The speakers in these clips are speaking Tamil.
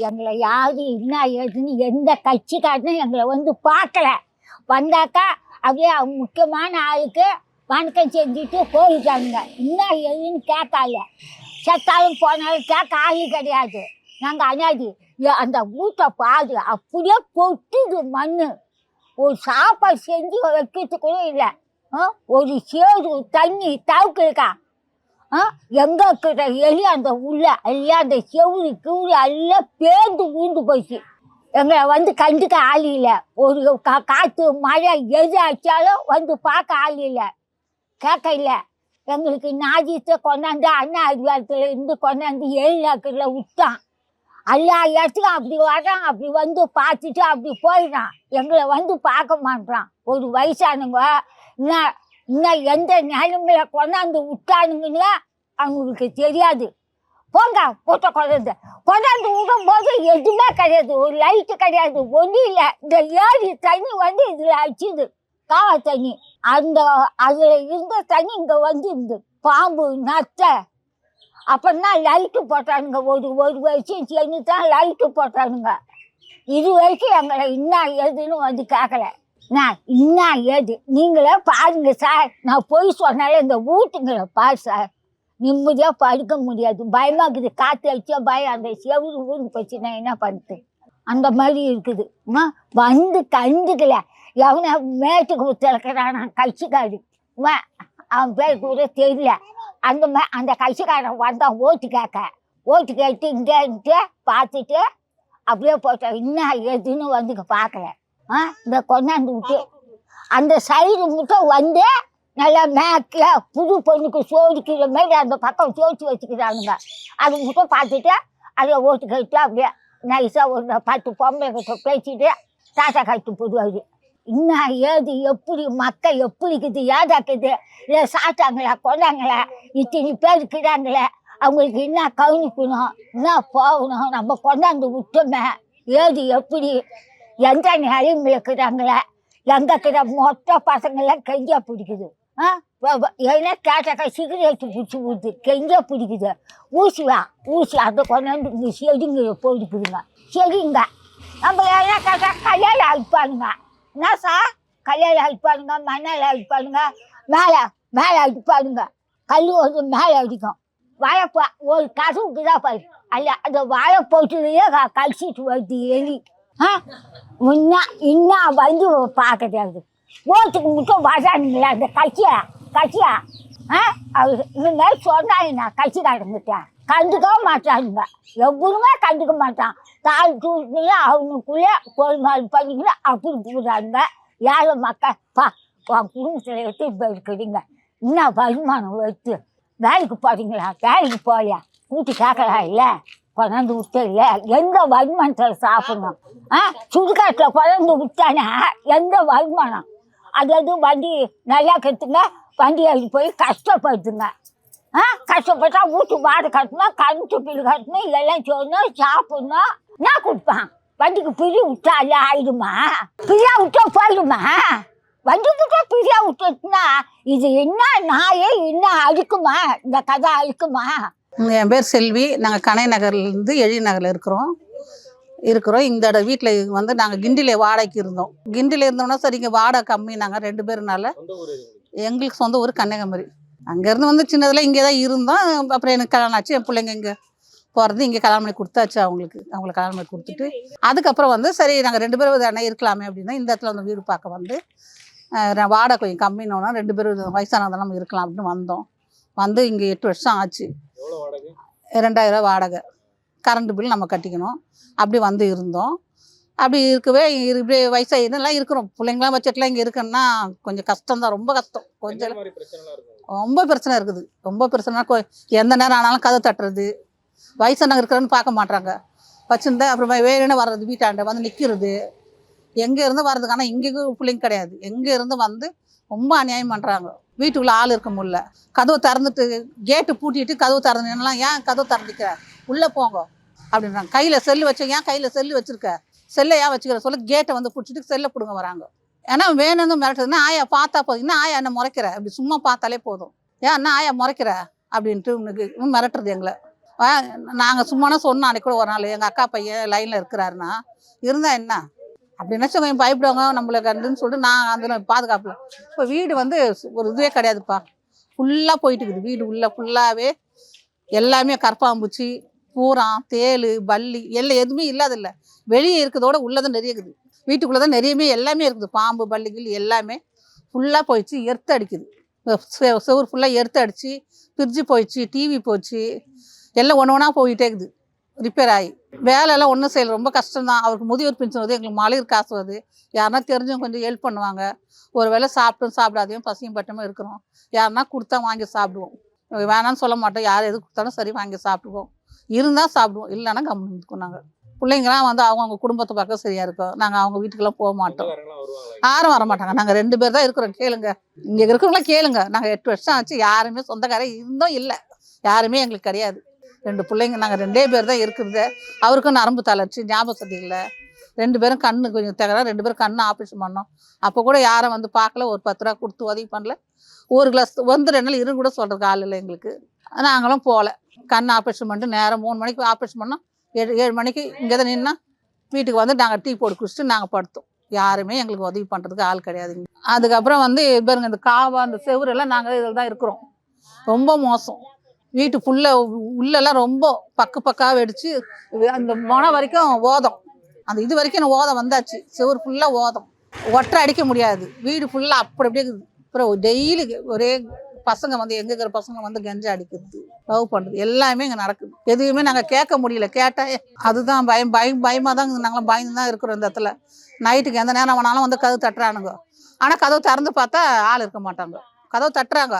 எங்களை யாரு என்ன ஏதுன்னு எந்த கட்சிக்காரனும் எங்களை வந்து பார்க்கல. வந்தாக்கா அப்படியே அவங்க முக்கியமான ஆளுக்கு வணக்கம் செஞ்சுட்டு போயிட்டாங்க. என்ன ஏதுன்னு கேட்கல செத்தாலும் போனாலும் கேட்க ஆளு கிடையாது. நாங்கள் அனாதி ஏ- அந்த வீட்டை பாது அப்படியே பொட்டுது மண் ஒரு சாப்பாடு செஞ்சு வைக்கிறது இல்லை. ஒரு சேரு தண்ணி தவுக்கு இருக்கா? எங்க கிட்ட எலி அந்த உள்ள எல்லாம் அந்த செவுரு கிவுரி எல்லாம் பேர்ந்து ஊந்து போச்சு. எங்களை வந்து கண்டுக்க ஆள் இல்லை. ஒரு கா காற்று மழை எது அடிச்சாலும் வந்து பார்க்க ஆள் இல்லை. கேட்க இல்லை. எங்களுக்கு நாஜித்தை கொண்டாந்து அண்ணா அதிகாரத்தில் இருந்து கொண்டாந்து ஏழாக்கில் விட்டான். எல்லா இடத்துக்கும் அப்படி வர்றான் அப்படி வந்து பார்த்துட்டு அப்படி போயிடுறான். எங்களை வந்து பார்க்க மாட்டான் ஒரு வயசானவங்க என்ன இன்னும் எந்த நிலைமையில கொண்டாந்து விட்டானுங்கன்னு அவங்களுக்கு தெரியாது. போங்க போட்ட கொண்டாந்து கொண்டாந்து விடும்போது எதுவுமே கிடையாது. ஒரு லைட்டு கிடையாது. ஒன்றும் இல்லை இந்த ஏரி தண்ணி வந்து இதில் அடிச்சுது. காவ தண்ணி. அந்த அதில் இருந்த தண்ணி இங்கே வந்து பாம்பு நத்தை. அப்படின்னா லைட்டு போட்டானுங்க. ஒரு ஒரு வருஷம் சேர்ந்து தான் லைட்டு போட்டானுங்க. இது வரைக்கும் எங்களை இன்னும் எதுன்னு வந்து கேட்கல நான் என்ன ஏது? நீங்களே பாருங்க சார். நான் போய் சொன்னாலே இந்த வீட்டுங்களை பாரு சார். நிம்மதியாக படுக்க முடியாது. பயமாக இருக்குது காற்று அடிச்சா பயம். அந்த செவுரு ஊருக்கு போச்சு. நான் என்ன பண்ணுறது அந்த மாதிரி இருக்குது. அம்மா, வந்து கண்டுக்கல. எவனை மேட்டுக்கு திறக்கிறான் கட்சிக்காரு. அம்மா, அவன் பேர் கூட தெரியல. அந்த மே அந்த கட்சிக்காரன் வந்தான் ஓட்டு கேட்க. ஓட்டு கேட்டு இங்கே பார்த்துட்டு அப்படியே போட்டான் என்ன எதுன்னு வந்து பார்க்கல. ஆ இந்த கொண்டாந்து விட்டு அந்த சைடு மட்டும் வந்து நல்லா மேக்கில் புது பொண்ணுக்கு சோதிக்கிற மாதிரி அந்த பக்கம் சோதிச்சு வச்சுக்கிறானுங்க. அது மட்டும் பார்த்துட்டு அதை ஓட்டு கேட்டு அப்படியே நைஸாக ஒரு பத்து பொம்பளை கிட்ட பேசிட்டு தாத்தா கட்டு போடுவார். இன்னும் ஏது எப்படி மக்கள் எப்படி இருக்குது ஏதாக்குது இல்லை சாப்பிட்டாங்களா கொண்டாங்களா? இத்தனை பேர் இருக்கிறாங்களே அவங்களுக்கு என்ன கவனிக்கணும் என்ன போகணும்? நம்ம கொண்டாந்து விட்டோமே ஏது எப்படி? எந்த நிலையும் இருக்கிறாங்கள? எங்க இருக்கிற மொத்த பசங்களாம் கெஞ்சா பிடிக்குது. ஆ? ஏன்னா கேட்டாக்கா சிகரெட்டு பிடிச்சி ஊற்று கெஞ்சா பிடிக்குது. ஊசிவா? ஊசி அதை கொண்டாந்து இங்கே செடிங்க போயிடுக்குதுங்க செடிங்க. நம்ம என்ன கேட்டா கல்யாணம் அழிப்பானுங்க. என்ன சார் கல்யாணம் அழிப்பானுங்க மணல் அழிப்பானுங்க மேலே மேலே அடிப்பானுங்க. கல் வந்து மேலே அடிக்கும். வாழைப்பா ஒரு கசவுக்கு தான் பாரு. அல்ல அந்த வாழைப்போட்டுலேயே கழிச்சிட்டு வருது எலி. ஆ? முன்னா இன்னும் வந்து பார்க்கறது ஓட்டுக்கு மட்டும் வரானுங்களா அந்த கட்சியா? கட்சியா? ஆ? அவர் இந்த மாதிரி சொன்னாங்க கட்சிக்காரங்கிட்ட கண்டுக்க மாட்டானுங்க எவ்வளவுமே கண்டுக்க மாட்டான். தாய் தூக்கில அவனுக்குள்ளே கோல்மால் பண்ணிக்கல அப்படி போடுறாங்க. ஏழை மக்கள் பா உன் குடும்பத்தில் எடுத்து இப்போ இருக்கிறீங்க. என்ன வருமானம் எடுத்து? வேலைக்கு போறீங்களா? வேலைக்கு போகலையா? கூட்டி கேட்கலாம் இல்லை பிறந்து விட்டு இல்லை எந்த வருமானத்தில் சாப்பிடணும்? ஆ சுடுகாட்டில் பிறந்து விட்டானா? எந்த வருமானம்? அதாவது வண்டி நல்லா கட்டுங்க வண்டி எடுத்து போய் கஷ்டப்படுத்துங்க. ஆ கஷ்டப்பட்டா வீட்டு வாடகை கட்டணும் கரண்ட்டு பில் கட்டணும் இதெல்லாம் சொல்லணும் சாப்பிடணும். நான் கொடுப்பேன்? வண்டிக்கு பிரி விட்டாலே ஆயிடுமா? பிரியா விட்டா போயிடுமா? வண்டி விட்டா பிரியா விட்டுட்டுனா இது என்ன நாயே என்ன அழுக்குமா இந்த கதை அழுக்குமா என் பேர் செல்வி. நாங்கள் கனை நகர்லேருந்து எழி நகரில் இருக்கிறோம். இருக்கிறோம். இந்த இட வீட்டில் வந்து நாங்கள் கிண்டியில் வாடகைக்கு இருந்தோம். கிண்டியில் இருந்தோம்னா சரி இங்கே வாடகை கம்மி நாங்கள் ரெண்டு பேருனால. எங்களுக்கு சொந்த ஊர் கன்னியாகுமரி. அங்கேருந்து வந்து சின்னதில் இங்கே தான் இருந்தோம். அப்புறம் எனக்கு கல்யாணம் ஆச்சு. என் பிள்ளைங்க இங்கே போகிறது இங்கே கல்யாணம் பண்ணி கொடுத்தாச்சு அவங்களுக்கு. அவங்களுக்கு கல்யாணம் பண்ணி கொடுத்துட்டு. அதுக்கப்புறம் வந்து சரி நாங்கள் ரெண்டு பேரும் தானே இருக்கலாமே அப்படின்னா இந்த இடத்துல வந்து வீடு பார்க்க வந்து வாடகை கொஞ்சம் கம்மினோன்னா ரெண்டு பேரும் வயசானதெல்லாம் நம்ம இருக்கலாம் அப்படின்னு வந்தோம். வந்து இங்கே எட்டு வருஷம் ஆச்சு. ரெண்டாயிரம் வாடகை? கரண்ட் பில் நம்ம கட்டிக்கணும். அப்படி வந்து இருந்தோம். அப்படி இருக்கவே இரு- இப்படி வயசாக இதெல்லாம் இருக்கிறோம். பிள்ளைங்களாம் வச்சுட்டுலாம் இங்கே இருக்கணும்னா கொஞ்சம் கஷ்டம்தான் ரொம்ப கஷ்டம். கொஞ்சம் என்ன ரொம்ப பிரச்சனை இருக்குது. ரொம்ப பிரச்சனை எந்த நேரம் ஆனாலும் கதை தட்டுறது. வயசானவங்க இருக்கிறன்னு பார்க்க மாட்றாங்க. வச்சுருந்தா அப்புறமா வேணும்னு வர்றது? வீட்டாண்ட வந்து நிற்கிறது எங்கே இருந்து வர்றதுக்கு? ஆனால் இங்கே பிள்ளைங்க கிடையாது. எங்கே இருந்து வந்து ரொம்ப அநியாயம் பண்ணுறாங்க வீட்டுக்குள்ளே ஆள் இருக்க முடியல. கதவு திறந்துட்டு கேட்டு பூட்டிட்டு கதவு திறந்துலாம் ஏன் கதவு திறந்துக்கிற உள்ளே போங்க. அப்படின்றாங்க. கையில் செல்லு வச்ச ஏன் கையில் செல்லு வச்சுருக்க? செல்லை ஏன் வச்சுக்கிற? சொல்லி கேட்டை வந்து பிடிச்சிட்டு செல்லை பிடுங்க வராங்க. ஏன்னா வேணும்னு மிரட்டுறதுன்னா ஆயா பார்த்தா போதும். என்ன ஆயா என்ன முறைக்கிற? அப்படி சும்மா பார்த்தாலே போதும். ஏன் என்ன ஆயா முறைக்கிற? அப்படின்ட்டு உனக்கு மிரட்டுறது எங்களை. நாங்கள் சும்மானா சொன்னோம் அன்னைக்கு கூட ஒரு நாள் எங்கள் அக்கா பையன் லைனில் இருக்கிறாருன்னா இருந்தால் என்ன? அப்படி கொஞ்சம் பயப்படுவாங்க நம்மளுக்கு அதுன்னு சொல்லிட்டு நான் அந்த பாதுகாப்பில். இப்போ வீடு வந்து ஒரு இதுவே கிடையாதுப்பா. ஃபுல்லாக போயிட்டு இருக்குது வீடு உள்ளே ஃபுல்லாகவே எல்லாமே கற்பாம்பூச்சி பூரான் தேல் பல்லி எல்லாம் எதுவுமே இல்லாதில்ல. வெளியே இருக்கிறதோட உள்ளதான் நிறைய இருக்குது வீட்டுக்குள்ளே தான் நிறையமே எல்லாமே இருக்குது. பாம்பு பல்லிகள் எல்லாமே ஃபுல்லாக போயிடுச்சு. எர்த்து அடிக்குது. செ- செவுரு ஃபுல்லாக எர்த்து அடித்து ஃப்ரிட்ஜு போயிடுச்சு டிவி போச்சு எல்லாம் ஒன்று ஒன்றா போயிட்டே இருக்குது. ரிப்பேர் ஆகி வேலையெல்லாம் ஒன்றும் செய்யல. ரொம்ப கஷ்டம்தான். அவருக்கு முதியோர் பென்ஷன் வருது எங்களுக்கு மகளிர் காசு வருது. யாருன்னா தெரிஞ்சவங்க கொஞ்சம் ஹெல்ப் பண்ணுவாங்க. ஒரு வேளை சாப்பிட்டும் சாப்பிடாதையும் பசியும் பட்டமும் இருக்கிறோம். யாருன்னா கொடுத்தா வாங்கி சாப்பிடுவோம். வேணாம்னு சொல்ல மாட்டோம். யார் எது கொடுத்தாலும் சரி வாங்கி சாப்பிடுவோம். இருந்தால் சாப்பிடுவோம். இல்லைன்னா கம்முன்னு இருக்கோம் நாங்கள் பிள்ளைங்களாம் வந்து அவங்கவுங்க குடும்பத்தை பார்க்க சரியாக இருக்கும். நாங்கள் அவங்க வீட்டுக்கெல்லாம் போக மாட்டோம். யாரும் வர மாட்டாங்க. நாங்கள் ரெண்டு பேர் தான் இருக்கிறோம். கேளுங்க. இங்கே இருக்கிறவங்களாம் கேளுங்க. நாங்கள் எட்டு வருஷம் ஆச்சு. யாருமே சொந்தக்காரர் இருந்தும் இல்லை. யாருமே எங்களுக்கு கிடையாது. ரெண்டு பிள்ளைங்க நாங்கள் ரெண்டே பேர் தான் இருக்கிறது. அவருக்கும் நரம்பு தளர்ச்சி ஞாபக சக்தி இல்லை. ரெண்டு பேரும் கண்ணு கொஞ்சம் தகரா ரெண்டு பேரும் கண்ணு ஆப்ரேஷன் பண்ணோம். அப்போ கூட யாரும் வந்து பார்க்கல ஒரு பத்து ரூபா கொடுத்து உதவி பண்ணல. ஒரு கிளாஸ் வந்து ரெண்டு நாள் இரு கூட சொல்கிறதுக்கு ஆள் இல்லை எங்களுக்கு. நாங்களும் போகல கண் ஆப்ரேஷன் பண்ணிட்டு நேரம் மூணு மணிக்கு ஆப்ரேஷன் பண்ணோம். ஏழு ஏழு மணிக்கு இங்கே தான் நின்னா வீட்டுக்கு வந்து நாங்கள் டீ போட்டு குடிச்சிட்டு நாங்கள் படுத்தோம். யாருமே எங்களுக்கு உதவி பண்ணுறதுக்கு ஆள் கிடையாதுங்க அதுக்கப்புறம் வந்து பாருங்க இந்த காவா அந்த செவரெல்லாம் நாங்கள் இதில் தான் இருக்கிறோம். ரொம்ப மோசம். வீட்டு ஃபுல்லாக உள்ளெல்லாம் ரொம்ப பக்கு பக்கா வெடிச்சு அந்த மொனை வரைக்கும் ஓதம். அந்த இது வரைக்கும் எனக்கு ஓதம் வந்தாச்சு. சுவர் ஃபுல்லாக ஓதம். ஒற்றை அடிக்க முடியாது. வீடு ஃபுல்லாக அப்படி அப்படியே இருக்குது. அப்புறம் டெய்லி ஒரே பசங்க வந்து எங்க இருக்கிற பசங்க வந்து கஞ்சா அடிக்கிறது லவ் பண்ணுறது எல்லாமே இங்கே நடக்குது. எதுவுமே நாங்கள் கேட்க முடியல. கேட்டால் அதுதான் பயம் பயம் பயமாக தான் நாங்களாம் பயந்து தான் இருக்கிறோம் இந்த இடத்துல. நைட்டுக்கு எந்த நேரம் வேணாலும் வந்து கதவு தட்டுறானுங்க. ஆனால் கதவு திறந்து பார்த்தா ஆள் இருக்க மாட்டாங்க. கதவு தட்டுறாங்க.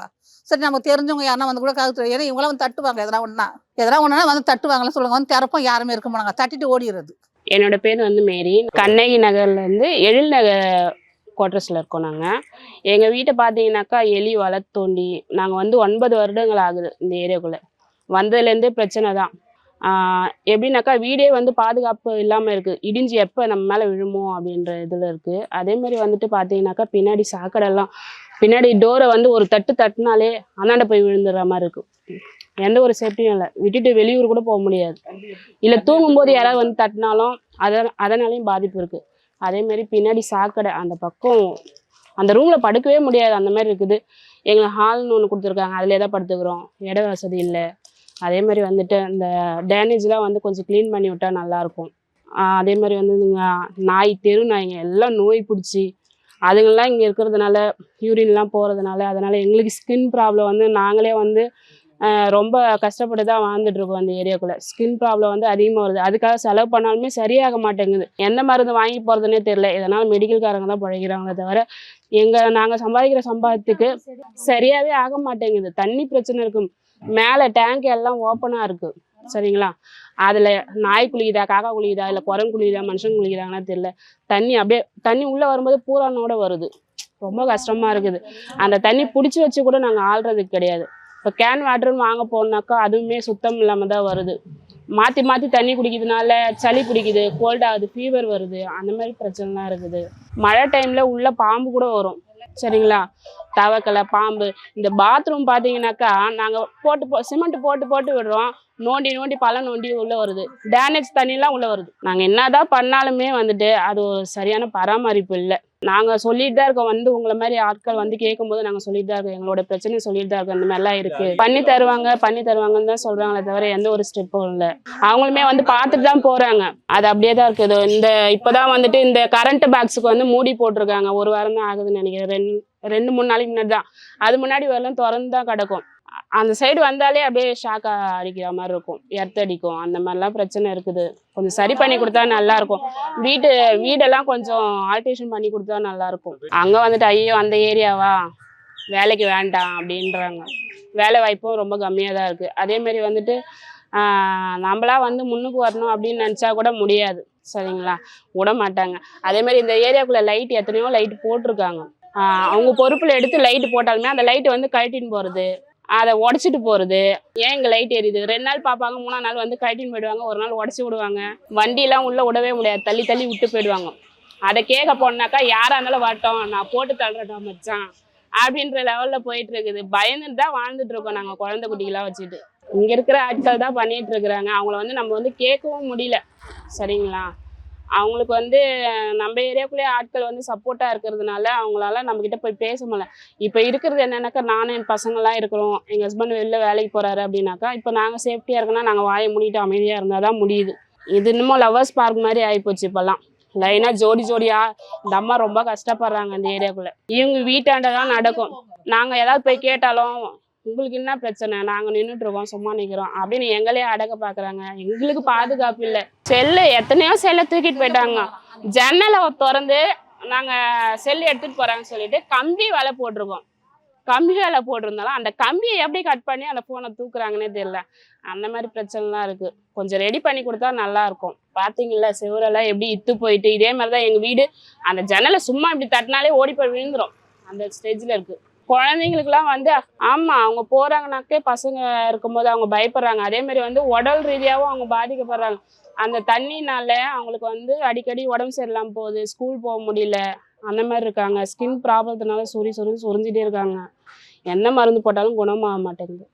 சரி நமக்கு தெரிஞ்சவங்க யாருன்னா வந்து கூட கதவு ஏன்னா இவங்களாம் வந்து தட்டுவாங்க. எதனா ஒன்றா எதனா ஒன்றுனா வந்து தட்டுவாங்கன்னு சொல்லுவாங்க. வந்து திறப்போம் யாருமே இருக்க மாட்டாங்க. தட்டிட்டு ஓடிடுறது. என்னோட பேர் வந்து மேரி. கண்ணகி நகர்லேருந்து எழில் நகர் குவார்டர்ஸில் இருக்கோம் நாங்கள் எங்கள் வீட்டை பார்த்தீங்கன்னாக்கா எலி வளர்த்தோண்டி தோண்டி. நாங்கள் வந்து ஒன்பது வருடங்கள் ஆகுது இந்த ஏரியாக்குள்ளே. வந்ததுலேருந்தே பிரச்சனை தான். எப்படின்னாக்கா வீடே வந்து பாதுகாப்பு இல்லாமல் இருக்குது இடிஞ்சு எப்போ நம்ம மேலே விழுமோ அப்படின்ற இதில் இருக்குது அதே மாதிரி வந்துட்டு பார்த்தீங்கன்னாக்கா பின்னாடி சாக்கடைலாம் பின்னாடி டோரை வந்து ஒரு தட்டு தட்டினாலே அந்தாண்ட போய் விழுந்துடுற மாதிரி இருக்கும். எந்த ஒரு சேஃப்டியும் இல்லை. விட்டுட்டு வெளியூர் கூட போக முடியாது. இல்லை தூங்கும்போது யாராவது வந்து தட்டினாலும் அத அதனாலையும் பாதிப்பு இருக்குது அதே மாதிரி பின்னாடி சாக்கடை அந்த பக்கம் அந்த ரூமில் படுக்கவே முடியாது. அந்த மாதிரி இருக்குது. எங்களுக்கு ஹால்னு ஒன்று கொடுத்துருக்காங்க. அதில் தான் படுத்துக்கிறோம். இட வசதி இல்லை. அதே மாதிரி வந்துட்டு இந்த டேமேஜ்லாம் வந்து கொஞ்சம் க்ளீன் பண்ணி விட்டா நல்லாயிருக்கும் அதே மாதிரி வந்து நாய் தெரு நாய்ங்க எல்லாம் நோய் பிடிச்சி அதுங்கெல்லாம் இங்கே இருக்கிறதுனால யூரின்லாம் போகிறதுனால அதனால் எங்களுக்கு ஸ்கின் ப்ராப்ளம் வந்து நாங்களே வந்து ரொம்ப கஷ்டப்பட்டு தான் வாழ்ந்துட்டு இருக்கோம் அந்த ஏரியாக்குள்ளே ஸ்கின் ப்ராப்ளம் வந்து அதிகமாக வருது. அதுக்காக செலவு பண்ணாலுமே சரியாக மாட்டேங்குது. எந்த மருந்து வாங்கி போகிறதுனே தெரியல. இதனால் மெடிக்கல்காரங்க தான் பழகிறாங்களே தவிர எங்கள் நாங்கள் சம்பாதிக்கிற சம்பாதத்துக்கு சரியாகவே ஆக மாட்டேங்குது. தண்ணி பிரச்சனை இருக்கு மேலே டேங்க் எல்லாம் ஓப்பனாக இருக்குது சரிங்களா? அதில் நாய் குளிக்குதா காக்கா குளிக்குதா இல்லை குரங்கு குளிக்குதா மனுஷன் குளிக்கிறாங்கன்னா தெரியல. தண்ணி அப்படியே தண்ணி உள்ளே வரும்போது பூரானோட வருது. ரொம்ப கஷ்டமாக இருக்குது. அந்த தண்ணி பிடிச்சி வச்சு கூட நாங்கள் ஆள்றதுக்கு கிடையாது. இப்போ கேன் வாட்டர்னு வாங்க போனாக்கா அதுவுமே சுத்தம் இல்லாமல் தான் வருது. மாற்றி மாற்றி தண்ணி குடிக்கிறதுனால சளி பிடிக்குது கோல்ட் ஆகுது ஃபீவர் வருது. அந்த மாதிரி பிரச்சனைலாம் இருக்குது. மழை டைமில் உள்ள பாம்பு கூட வரும். சரிங்களா? தவக்கலை பாம்பு இந்த பாத்ரூம் பார்த்தீங்கன்னாக்கா நாங்கள் போட்டு போ சிமெண்ட் போட்டு போட்டு விடுறோம். நோண்டி நோண்டி பழம் நோண்டி உள்ளே வருது. டேமேஜ் தண்ணிலாம் உள்ளே வருது. நாங்கள் என்னதான் பண்ணாலுமே வந்துட்டு அது ஒரு சரியான பராமரிப்பு இல்லை. நாங்கள் சொல்லிட்டு தான் இருக்கோம். வந்து உங்களை மாதிரி ஆட்கள் வந்து கேட்கும்போது நாங்கள் சொல்லிட்டு தான் இருக்கோம். எங்களோட பிரச்சனையை சொல்லிட்டு தான் இருக்கோம். இந்த மாதிரிலாம் இருக்கு. பண்ணி தருவாங்க பண்ணி தருவாங்கன்னு தான் சொல்றாங்களே தவிர எந்த ஒரு ஸ்டெப்பும் இல்லை. அவங்களுமே வந்து பார்த்துட்டு தான் போறாங்க. அது அப்படியே தான் இருக்குது. இந்த இப்போதான் வந்துட்டு இந்த கரண்ட் பாக்ஸுக்கு வந்து மூடி போட்டிருக்காங்க. ஒரு வாரம் தான் ஆகுதுன்னு நினைக்கிறேன். ரெண்டு ரெண்டு மூணு நாளைக்கு முன்னாடி தான். அது முன்னாடி வரலாம் திறந்து தான் கிடக்கும். அந்த சைடு வந்தாலே அப்படியே ஷாக்கா அடிக்கிற மாதிரி இருக்கும். எர்த் அடிக்கும். அந்த மாதிரிலாம் பிரச்சனை இருக்குது. கொஞ்சம் சரி பண்ணி கொடுத்தா நல்லா இருக்கும். வீட்டு வீடெல்லாம் கொஞ்சம் ஆல்ட்ரேஷன் பண்ணி கொடுத்தா நல்லா இருக்கும். அங்கே வந்துட்டு ஐயோ அந்த ஏரியாவா வேலைக்கு வேண்டாம் அப்படின்றாங்க. வேலை வாய்ப்பும் ரொம்ப கம்மியாக தான் இருக்குது அதேமாரி வந்துட்டு நம்மளா வந்து முன்னுக்கு வரணும் அப்படின்னு நினச்சா கூட முடியாது. சரிங்களா? விட மாட்டாங்க. அதே மாதிரி இந்த ஏரியாக்குள்ளே லைட் எத்தனையோ லைட் போட்டிருக்காங்க. அவங்க பொறுப்பில் எடுத்து லைட்டு போட்டாலுமே அந்த லைட்டு வந்து கழட்டின்னு போகிறது அதை உடச்சிட்டு போகிறது ஏன் இங்கே லைட் எரியுது ரெண்டு நாள் பார்ப்பாங்க மூணா நாள் வந்து கழட்டின்னு போயிடுவாங்க ஒரு நாள் உடச்சி விடுவாங்க. வண்டியெல்லாம் உள்ளே விடவே முடியாது. தள்ளி தள்ளி விட்டு போயிடுவாங்க. அதை கேட்க போனாக்கா யாராக இருந்தாலும் வரட்டும் நான் போட்டு தள்ளுறட்டா மச்சான் அப்படின்ற லெவலில் போயிட்டு இருக்குது. பயந்துட்டு தான் வாழ்ந்துட்டு இருக்கோம் குழந்த குழந்தை வச்சுட்டு இங்கே இருக்கிற ஆட்கள் தான் பண்ணிட்டு இருக்கிறாங்க. அவங்கள வந்து நம்ம வந்து கேட்கவும் முடியல. சரிங்களா? அவங்களுக்கு வந்து நம்ம ஏரியாக்குள்ளேயே ஆட்கள் வந்து சப்போர்ட்டாக இருக்கிறதுனால அவங்களால நம்மக்கிட்ட போய் பேச முடியல. இப்போ இருக்கிறது என்னென்னாக்கா நானும் என் பசங்களாம் இருக்கிறோம். எங்கள் ஹஸ்பண்ட் வெளில வேலைக்கு போகிறாரு அப்படின்னாக்கா இப்போ நாங்கள் சேஃப்டியாக இருக்கோன்னா நாங்கள் வாயை மூடிட்டு அமைதியாக இருந்தால் தான் முடியுது. இது இன்னமும் லவ்வர்ஸ் பார்க் மாதிரி ஆகிப்போச்சு இப்போல்லாம். லைனாக ஜோடி ஜோடியாக இந்த அம்மா ரொம்ப கஷ்டப்படுறாங்க இந்த ஏரியாக்குள்ளே. இவங்க வீட்டாண்ட தான் நடக்கும். நாங்கள் ஏதாவது போய் கேட்டாலும் உங்களுக்கு என்ன பிரச்சனை? நாங்க நின்றுட்டு இருக்கோம் சும்மா நிக்கிறோம். அப்படின்னு எங்களே அடக்க பாக்குறாங்க. எங்களுக்கு பாதுகாப்பு இல்லை. செல்லு எத்தனையோ செல்லை தூக்கிட்டு போயிட்டாங்க. ஜன்னலை திறந்து நாங்க செல் எடுத்துட்டு போறாங்கன்னு சொல்லிட்டு கம்பி வேலை போட்டிருக்கோம். கம்பி வேலை போட்டிருந்தாலும் அந்த கம்பியை எப்படி கட் பண்ணி அந்த ஃபோனை தூக்குறாங்கன்னே தெரியல. அந்த மாதிரி பிரச்சனைலாம் இருக்கு. கொஞ்சம் ரெடி பண்ணி கொடுத்தா நல்லா இருக்கும். பாத்தீங்கல்ல செவரெல்லாம் எப்படி இத்து போயிட்டு இதே மாதிரி தான் எங்க வீடு. அந்த ஜன்னலை சும்மா இப்படி தட்டினாலே ஓடி போய் விழுந்துரும். அந்த ஸ்டேஜ்ல இருக்கு. குழந்தைங்களுக்குலாம் வந்து ஆமாம் அவங்க போகிறாங்கனாக்கே பசங்க இருக்கும்போது அவங்க பயப்படுறாங்க. அதே மாதிரி வந்து உடல் ரீதியாகவும் அவங்க பாதிக்கப்படுறாங்க. அந்த தண்ணினால அவங்களுக்கு வந்து அடிக்கடி உடம்பு சரியில்லாமல் போகுது ஸ்கூல் போக முடியல. அந்த மாதிரி இருக்காங்க. ஸ்கின் ப்ராப்ளத்தினால சுரி சொறி சுரிஞ்சிட்டே இருக்காங்க. என்ன மருந்து போட்டாலும் குணமாக மாட்டேங்குது